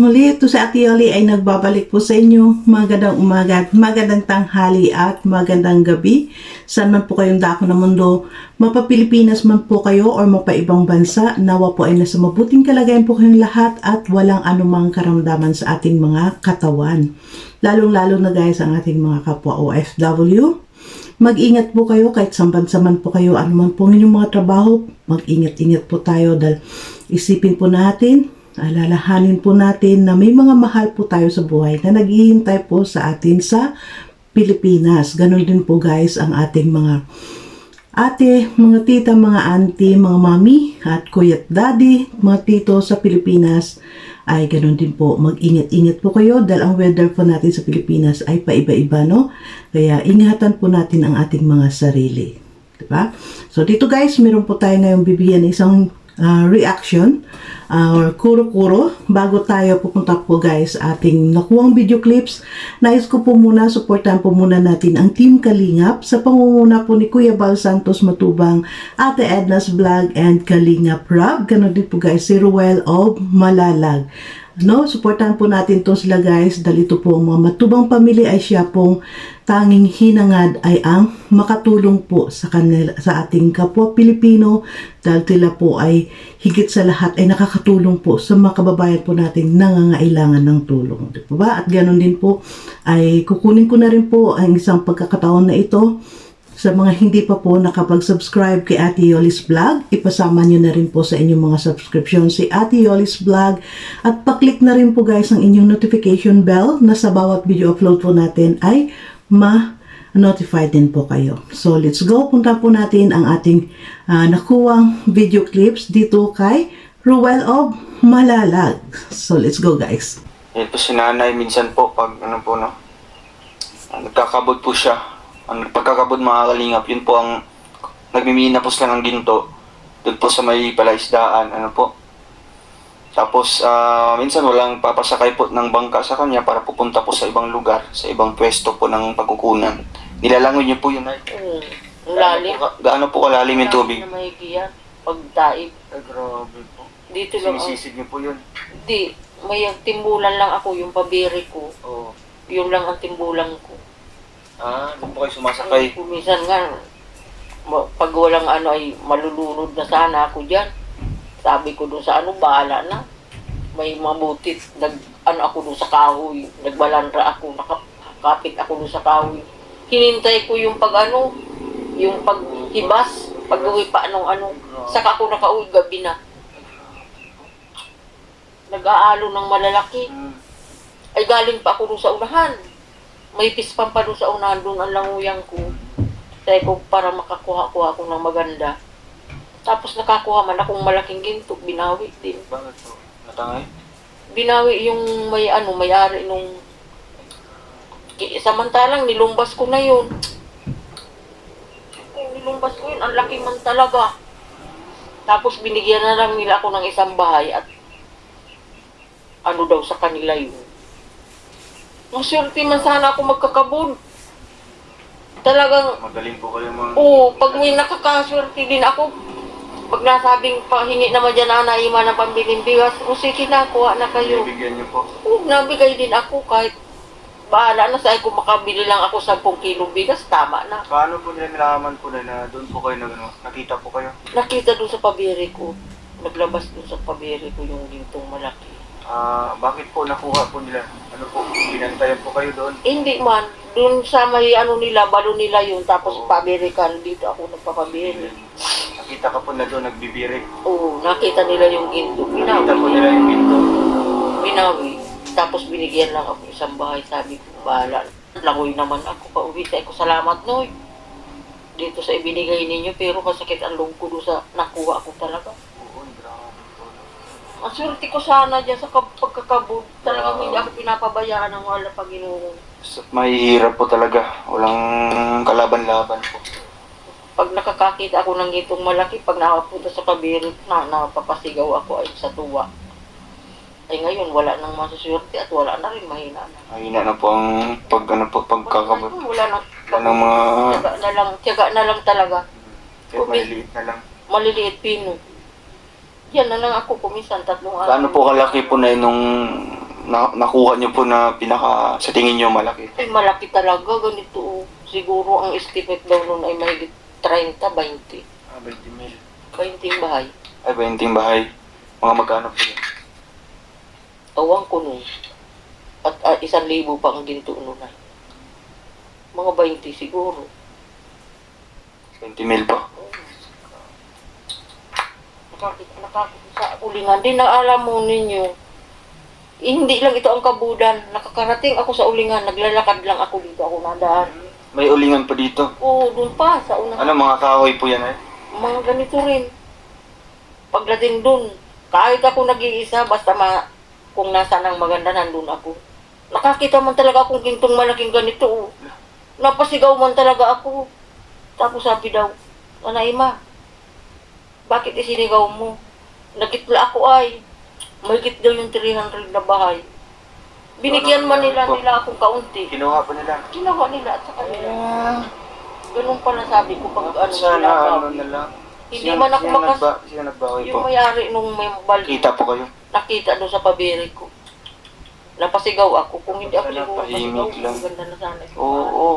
Muli ito sa Ate Yoli ay nagbabalik po sa inyo. Magandang umaga, magandang tanghali at magandang gabi. Saan man po kayong dako ng mundo, mapa-Pilipinas man po kayo or mapa-ibang bansa, nawa po ay nasa mabuting kalagayan po kayong lahat at walang anumang karamdaman sa ating mga katawan. Lalong-lalo na guys ang ating mga kapwa OFW. Mag-ingat po kayo kahit saan bansa man po kayo, ano man po ang inyong mga trabaho, mag-ingat-ingat po tayo dahil isipin po natin alalahanin po natin na may mga mahal po tayo sa buhay na naghihintay po sa atin sa Pilipinas. Ganon din po guys ang ating mga ate, mga tita, mga auntie, mga mami at kuya at daddy, mga tito sa Pilipinas ay ganon din po. Mag-ingat-ingat po kayo dahil ang weather po natin sa Pilipinas ay paiba-iba, no? Kaya ingatan po natin ang ating mga sarili. Diba? So dito guys, meron po tayo ngayong bibigyan ng isang uh, reaction uh, or kuro-kuro bago tayo pupunta po guys ating nakuwang video clips. Nais ko po muna, supportan po muna natin ang Team Kalingap sa pangunguna po ni Kuya Bal Santos Matubang, Ate Edna's Vlog and Kalingap Rob. Ganon din po guys, si Ruel of Malalag. No, supportan po natin to sila guys dahil ito po mga matubang pamilya ay siya pong tanging hinangad ay ang makatulong po sa kanila sa ating kapwa Pilipino dahil sila po ay higit sa lahat ay nakakatulong po sa mga kababayan po natin nangangailangan ng tulong. Di ba? At ganoon din po ay kukunin ko na rin po ang isang pagkakataon na ito sa mga hindi pa po nakapag-subscribe kay Ate Yolis Vlog, ipasama nyo na rin po sa inyong mga subscription si Ate Yolis Vlog at paklik na rin po guys ang inyong notification bell na sa bawat video upload po natin ay ma-notify din po kayo. So let's go, punta po natin ang ating ah, nakuwang video clips dito kay Ruel of Malalag. So let's go guys. Po si nanay, minsan po, pag ano po, no, nagkakabod po siya. Ang pagkakabod mga kalingap, yun po ang nagmiminapos lang ng ginto. Doon po sa may palaisdaan, ano po. Tapos, ah, minsan walang papasakay po ng bangka sa kanya para pupunta po sa ibang lugar, sa ibang pwesto po ng pagkukunan. Nilalangoy niyo po yun, ay. Mm. Ang lalim. Gaano po, ka- gaano po kalalim yung tubig? Na mahigiyan. Pag daig. Ay, grabe po. Dito lang ang... Sinisisig niyo po yun. Di. May timbulan lang ako, yung pabiri ko. Oo. Yun lang ang timbulan ko. Ah, doon po kayo sumasakay. Kung minsan nga, pag walang ano ay malulunod na sana ako dyan. Sabi ko doon sa ano, bahala na. May mabutit. Nag, ano ako doon sa kahoy. Nagbalandra ako. Nakapit ako doon sa kahoy. Hinintay ko yung pag ano, yung paghibas. Pag-uwi pa nung ano. Saka ako nakauwi gabi na. Nag-aalo ng malalaki. Hmm. Ay galing pa ako doon sa unahan. May pispan pa doon sa unahan, doon ang languyang ko. Sabi ko, para makakuha-kuha ako ng maganda. Tapos nakakuha man akong malaking ginto, binawi din. Bakit po? Natangay? Binawi yung may ano, may-ari nung... Samantalang nilumbas ko na yun. Kung nilumbas ko yun, ang laki man talaga. Tapos binigyan na lang nila ako ng isang bahay at ano daw sa kanila yun. Maswerte man sana ako magkakabon. Talagang Magaling po kayo mga... Oo, pag may nakakaswerte din ako, pag nasabing pahingi naman dyan na naima ng pambiling bigas, o sige na, kuha na kayo. Bibigyan niyo po. Oo, nabigay din ako kahit bahala na sa kung makabili lang ako 10 kilong bigas, tama na. Paano po nila nalaman po na, na doon po kayo nag, ano, nakita po kayo? Nakita doon sa pabiri ko, naglabas doon sa pabiri ko yung gintong malaki. Ah, bakit po nakuha po nila? Ano po, binantayan po kayo doon? Hindi man, doon sa may ano nila, balo nila yun, tapos pabiri ka, dito ako nagpapabiri. Nakita ka po na doon nagbibirik. Oo, nakita nila yung ginto, Nakita po binawi. nila yung pinto. Binawi. Tapos binigyan lang ako isang bahay. Sabi ko, bahala. Langoy naman ako pa uwi. Sabi ko, salamat Noy. Dito sa ibinigay ninyo. Pero masakit ang loob ko sa nakuha ko talaga. Ang ko sana dyan sa kab- pagkakabud. Talagang hindi ako pinapabayaan ng wala Panginoon. So, mahihirap po talaga. Walang kalaban-laban po. Pag nakakakita ako ng gitong malaki, pag nakapunta sa kabirit na, napapasigaw ako ay sa tuwa. Ay ngayon, wala nang masuswerte at wala na rin mahina na. Mahina na po ang pag, ano po, pagkakabot. Wala na. Wala ng mga... Tiyaga na lang, tiyaga na lang talaga. Kahit maliliit na lang. Maliliit pino. Yan na lang ako kumisan tatlong araw. Gaano po kalaki po na nung na, nakuha niyo po na pinaka sa tingin niyo malaki? Ay, malaki talaga. Ganito. oh. Siguro ang estimate daw nun ay mahigit 30, 20. Ah, 20 mil. 20 yung bahay. Ay, 20 bahay. Mga magkano po yun? Awang ko nun. At ah, isang libo pa ang ginto nun ay. Mga 20 siguro. 20 mil po. Nakakita, nakakita sa ulingan. Di na alam mo ninyo. Eh, hindi lang ito ang kabudan. Nakakarating ako sa ulingan. Naglalakad lang ako dito. Ako nadaan. May ulingan po dito. Oo, dun pa. Sa unang Ano, mga kahoy po yan eh? mga ganito rin. Pagdating dun, kahit ako nag-iisa, basta ma, kung nasa ng maganda, nandun ako. Nakakita man talaga akong gintong malaking ganito. oh. Napasigaw man talaga ako. Tapos sabi daw, Nanay ma, bakit isinigaw mo? Nagitla ako ay. Mahigit daw yung 300 na bahay. Binigyan man nila nila akong kaunti. Kinuha po nila. Ginawa nila at sa kanila. Ganun pala sabi ko pag ano Sana nila. ano na lang. Hindi man ako makas... Sino nagbawi po? Yung may-ari nung may bal Kita po kayo. nakita doon sa pabiri ko. Napasigaw ako. Kung hindi ako siguro lang. maganda na sana. Oo, oo.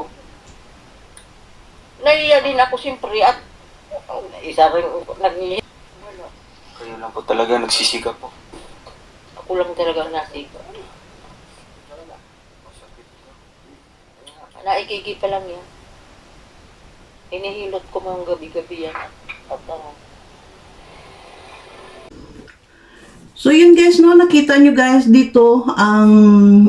Naiya din ako siyempre at isa rin nag Wala. Kayo lang po talaga nagsisikap po. Ako lang talaga nasiga. Naikiki pa lang yan. Inihilot ko mga gabi-gabi yan. At ano, So yun guys, no, nakita nyo guys dito ang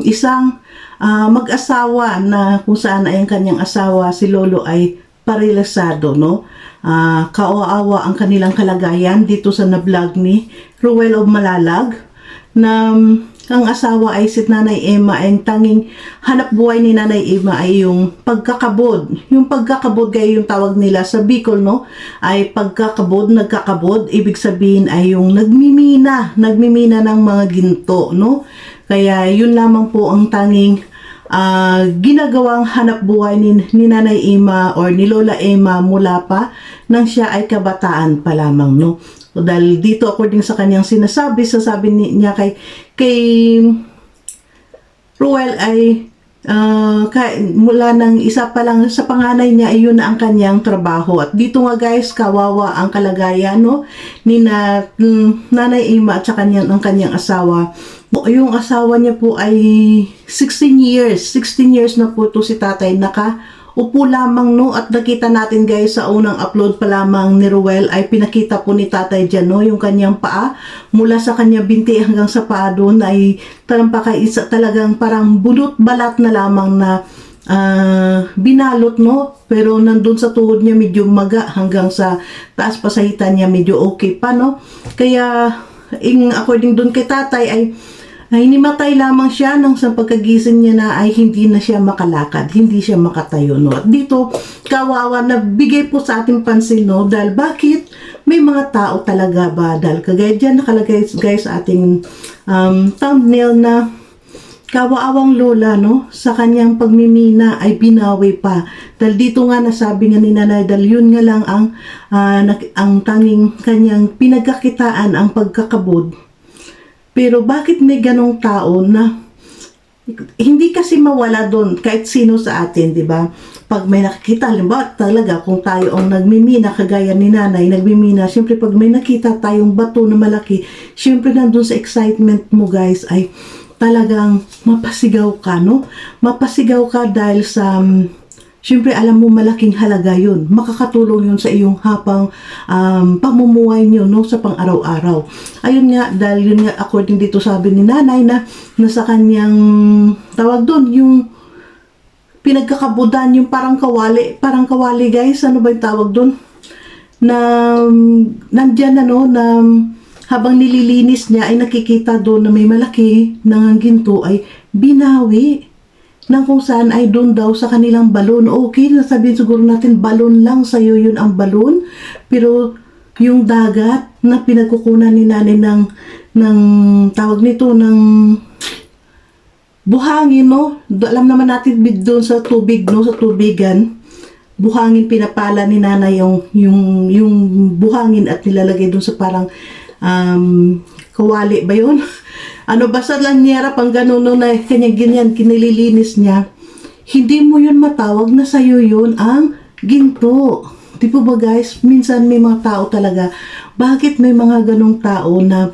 isang ah, mag-asawa na kung saan ay ang kanyang asawa, si Lolo ay parilasado, no? Ah, kawawa ang kanilang kalagayan dito sa na-vlog ni Ruel of Malalag na um, ang asawa ay si Nanay Emma ang tanging hanap buhay ni Nanay Emma ay yung pagkakabod. Yung pagkakabod gaya yung tawag nila sa Bicol, no? Ay pagkakabod, nagkakabod, ibig sabihin ay yung nagmimina, nagmimina ng mga ginto, no? Kaya yun lamang po ang tanging ah, ginagawang hanap buhay ni, ni Nanay Emma or ni Lola Emma mula pa nang siya ay kabataan pa lamang, no? So, dahil dito according sa kanyang sinasabi, sasabi ni- niya kay kay Ruel ay ah, ka- mula ng isa pa lang sa panganay niya ay yun na ang kanyang trabaho. At dito nga guys, kawawa ang kalagayan no ni na, mm, Nanay Ima at sa kanyang ang kanyang asawa. Yung asawa niya po ay 16 years. 16 years na po to si tatay naka upo lamang no? At nakita natin guys sa unang upload pa lamang ni Ruel ay pinakita po ni tatay dyan no? Yung kanyang paa. Mula sa kanyang binti hanggang sa paa doon ay talampaka isa talagang parang bunot balat na lamang na ah, binalot no? Pero nandun sa tuhod niya medyo maga hanggang sa taas pa sa hita niya medyo okay pa no? Kaya in according doon kay tatay ay ay hinimatay lamang siya nang sa pagkagising niya na ay hindi na siya makalakad, hindi siya makatayo. No? At dito, kawawa na bigay po sa ating pansin, no? dahil bakit may mga tao talaga ba? Dahil kagaya dyan nakalagay guys sa ating um, thumbnail na kawaawang lola no sa kanyang pagmimina ay binawi pa dahil dito nga nasabi nga ni nanay dahil yun nga lang ang nak- ang tanging kanyang pinagkakitaan ang pagkakabod pero bakit may ganong tao na hindi kasi mawala doon kahit sino sa atin, di ba? Pag may nakikita, halimbawa talaga kung tayo ang nagmimina, kagaya ni nanay, nagmimina, syempre pag may nakita tayong bato na malaki, syempre nandun sa excitement mo guys ay talagang mapasigaw ka, no? Mapasigaw ka dahil sa, um, syempre alam mo malaking halaga yun. Makakatulong yun sa iyong hapang um, pamumuhay nyo, no? Sa pang-araw-araw. Ayun nga, dahil yun nga, according dito sabi ni nanay na nasa kanyang tawag doon, yung pinagkakabudan, yung parang kawali, parang kawali guys, ano ba yung tawag doon? Na um, nandyan ano, na um, habang nililinis niya ay nakikita doon na may malaki na ginto ay binawi na kung saan ay doon daw sa kanilang balon. Okay, nasabihin siguro natin balon lang sa'yo yun ang balon. Pero yung dagat na pinagkukunan ni nanay ng, ng tawag nito, ng buhangin, no? Alam naman natin doon sa tubig, no? Sa tubigan, buhangin pinapala ni nanay yung, yung, yung buhangin at nilalagay doon sa parang um, kawali ba yun? ano basta lang niya pang ganun na kanya ganyan kinililinis niya hindi mo yun matawag na sa'yo yun ang ginto. Di po ba guys? Minsan may mga tao talaga. Bakit may mga ganong tao na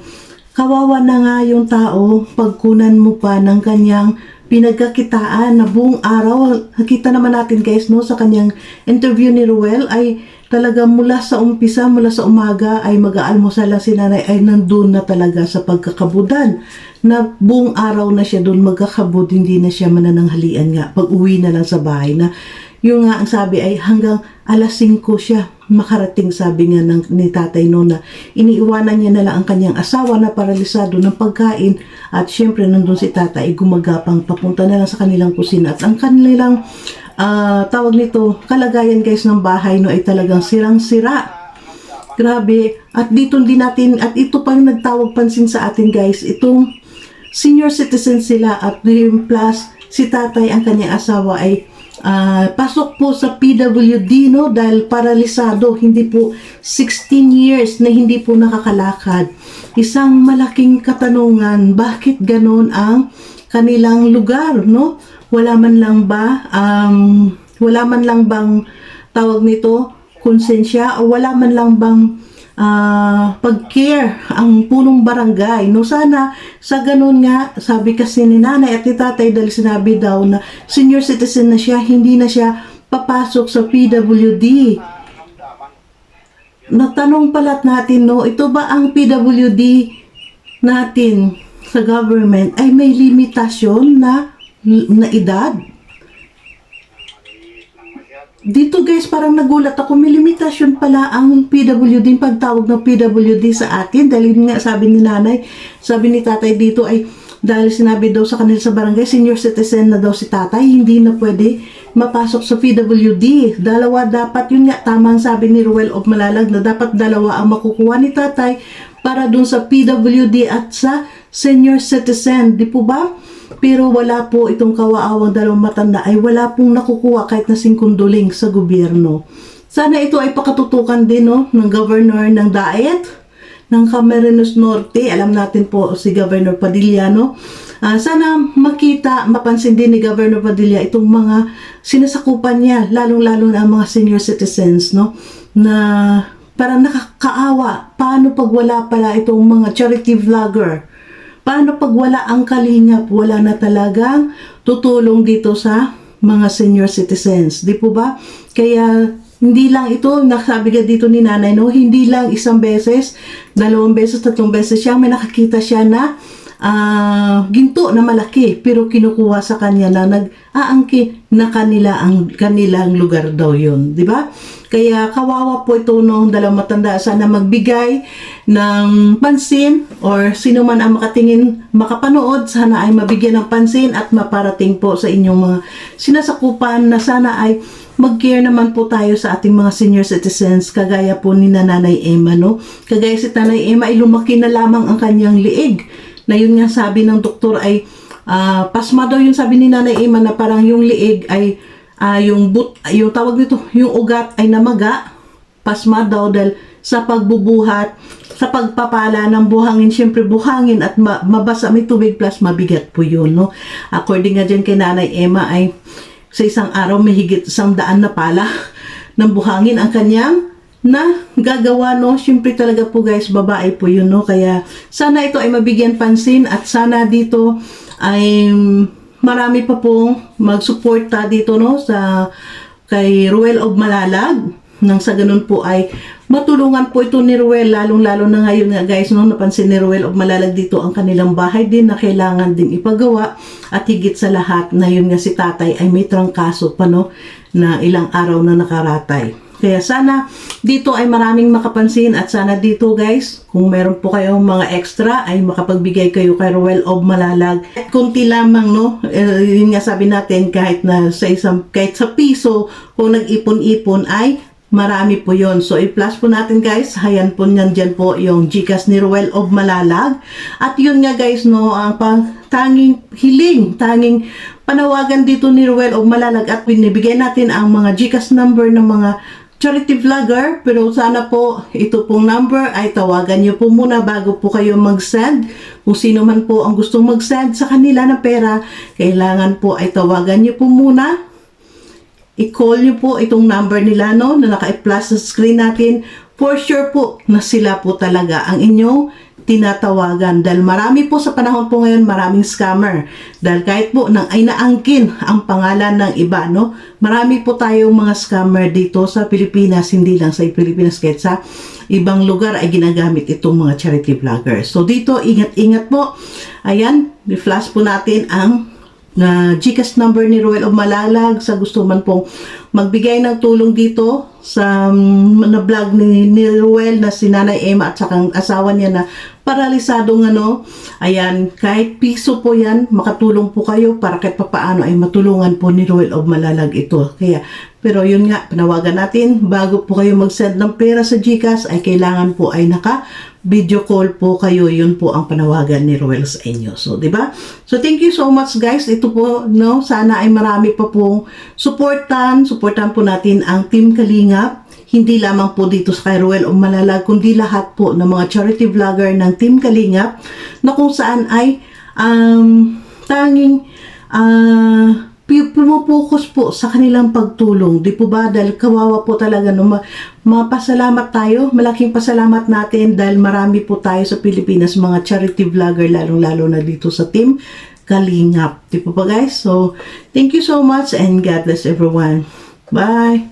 kawawa na nga yung tao pagkunan mo pa ng kanyang pinagkakitaan na buong araw. Nakita naman natin guys no sa kanyang interview ni Ruel ay talaga mula sa umpisa, mula sa umaga ay mag-aalmusal lang si nanay ay nandun na talaga sa pagkakabudan. Na buong araw na siya doon magkakabud, hindi na siya manananghalian nga. Pag uwi na lang sa bahay na. Yung nga ang sabi ay hanggang alas 5 siya makarating sabi nga ng, ni tatay no na iniiwanan niya na lang ang kanyang asawa na paralisado ng pagkain. At syempre nandun si tatay gumagapang papunta na lang sa kanilang kusina. At ang kanilang ah, tawag nito kalagayan guys ng bahay no ay talagang sirang-sira. Grabe. At dito din natin, at ito pa yung nagtawag pansin sa atin guys, itong senior citizen sila at plus si tatay ang kanyang asawa ay ah, pasok po sa PWD no? Dahil paralisado hindi po 16 years na hindi po nakakalakad. Isang malaking katanungan bakit ganon ang kanilang lugar no? Wala man lang ba um, wala man lang bang tawag nito konsensya o wala man lang bang ah, pag-care ang punong barangay. No, sana sa ganun nga, sabi kasi ni nanay at ni tatay dahil sinabi daw na senior citizen na siya, hindi na siya papasok sa PWD. Natanong palat natin, no, ito ba ang PWD natin sa government ay may limitasyon na na edad? Dito guys, parang nagulat ako. May limitasyon pala ang PWD, yung pagtawag ng PWD sa atin. Dahil nga sabi ni nanay, sabi ni tatay dito ay dahil sinabi daw sa kanila sa barangay, senior citizen na daw si tatay, hindi na pwede mapasok sa PWD. Dalawa dapat, yun nga, tama ang sabi ni Ruel of Malalag na dapat dalawa ang makukuha ni tatay para dun sa PWD at sa senior citizen. Di po ba? Pero wala po itong kawaawang dalawang matanda ay wala pong nakukuha kahit na singkunduling sa gobyerno. Sana ito ay pakatutukan din no, ng governor ng Daet, ng Camarines Norte. Alam natin po si Governor Padilla, no? Ah, sana makita, mapansin din ni Governor Padilla itong mga sinasakupan niya, lalong-lalo na ang mga senior citizens, no? Na parang nakakaawa. Paano pag wala pala itong mga charity vlogger? Paano pag wala ang kalingap, wala na talagang tutulong dito sa mga senior citizens, di po ba? Kaya hindi lang ito, nasabi ka dito ni nanay, no? Hindi lang isang beses, dalawang beses, tatlong beses siya, may nakakita siya na ah, ginto na malaki, pero kinukuha sa kanya na nag-aangki na kanila ang kanilang lugar daw yun, di ba? Kaya kawawa po ito nung dalawang matanda sana magbigay ng pansin or sino man ang makatingin, makapanood, sana ay mabigyan ng pansin at maparating po sa inyong mga sinasakupan na sana ay mag-care naman po tayo sa ating mga senior citizens kagaya po ni Nanay Emma, no? Kagaya si Nanay Emma ay lumaki na lamang ang kanyang liig na yun nga sabi ng doktor ay ah, pasma daw yung sabi ni Nanay Emma na parang yung liig ay ah, yung but yung tawag nito yung ugat ay namaga pasma daw dahil sa pagbubuhat sa pagpapala ng buhangin. Syempre buhangin at ma- mabasa may tubig plus mabigat po yun no? According nga dyan kay Nanay Emma ay sa isang araw may higit isang daan na pala ng buhangin ang kanyang na gagawa no? Syempre talaga po guys babae po yun no? Kaya sana ito ay mabigyan pansin at sana dito ay marami pa pong magsuporta dito no sa kay Ruel of Malalag. Nang sa ganun po ay matulungan po ito ni Ruel lalong lalo na ngayon nga guys no napansin ni Ruel of Malalag dito ang kanilang bahay din na kailangan ding ipagawa. At higit sa lahat na yun nga si tatay ay may trangkaso pa no na ilang araw na nakaratay kaya sana dito ay maraming makapansin at sana dito guys, kung meron po kayong mga extra ay makapagbigay kayo kay Ruel of Malalag. Kunti lamang no, eh, yun nga sabi natin kahit na sa isang kahit sa piso kung nag-ipon-ipon ay marami po yon So i-plus po natin guys, hayan po niyan dyan po yung Gcash ni Ruel of Malalag. At yun nga guys no, ang pang tanging hiling, tanging panawagan dito ni Ruel of Malalag at binibigay natin ang mga Gcash number ng mga charity vlogger, pero sana po ito pong number ay tawagan niyo po muna bago po kayo mag-send. Kung sino man po ang gustong mag-send sa kanila ng pera, kailangan po ay tawagan niyo po muna i-call nyo po itong number nila no, na naka-plus sa screen natin. For sure po na sila po talaga ang inyong tinatawagan. Dahil marami po sa panahon po ngayon, maraming scammer. Dahil kahit po nang ay naangkin ang pangalan ng iba, no? Marami po tayong mga scammer dito sa Pilipinas, hindi lang sa Pilipinas, kahit sa ibang lugar ay ginagamit itong mga charity vloggers. So dito, ingat-ingat po. Ayan, i-flash po natin ang na Gcash number ni Royal of Malalag sa gusto man pong magbigay ng tulong dito sa um, na vlog ni, ni Royal na si Nanay Emma at saka asawa niya na paralisadong ano. Ayan kahit piso po yan makatulong po kayo para kahit papaano ay matulungan po ni Royal of Malalag ito. Kaya pero yun nga panawagan natin bago po kayo mag-send ng pera sa Gcash ay kailangan po ay naka video call po kayo, yun po ang panawagan ni Roel sa inyo. So, di ba? So, thank you so much guys. Ito po, no, sana ay marami pa pong supportan, supportan po natin ang Team Kalingap. Hindi lamang po dito sa kay Roel o Malalag, kundi lahat po ng mga charity vlogger ng Team Kalingap na kung saan ay um, tanging pi- pumupokus po sa kanilang pagtulong. Di po ba? Dahil kawawa po talaga. No? Ma- mapasalamat tayo. Malaking pasalamat natin dahil marami po tayo sa Pilipinas mga charity vlogger lalong-lalo na dito sa team Kalingap. Di po ba guys? So, thank you so much and God bless everyone. Bye!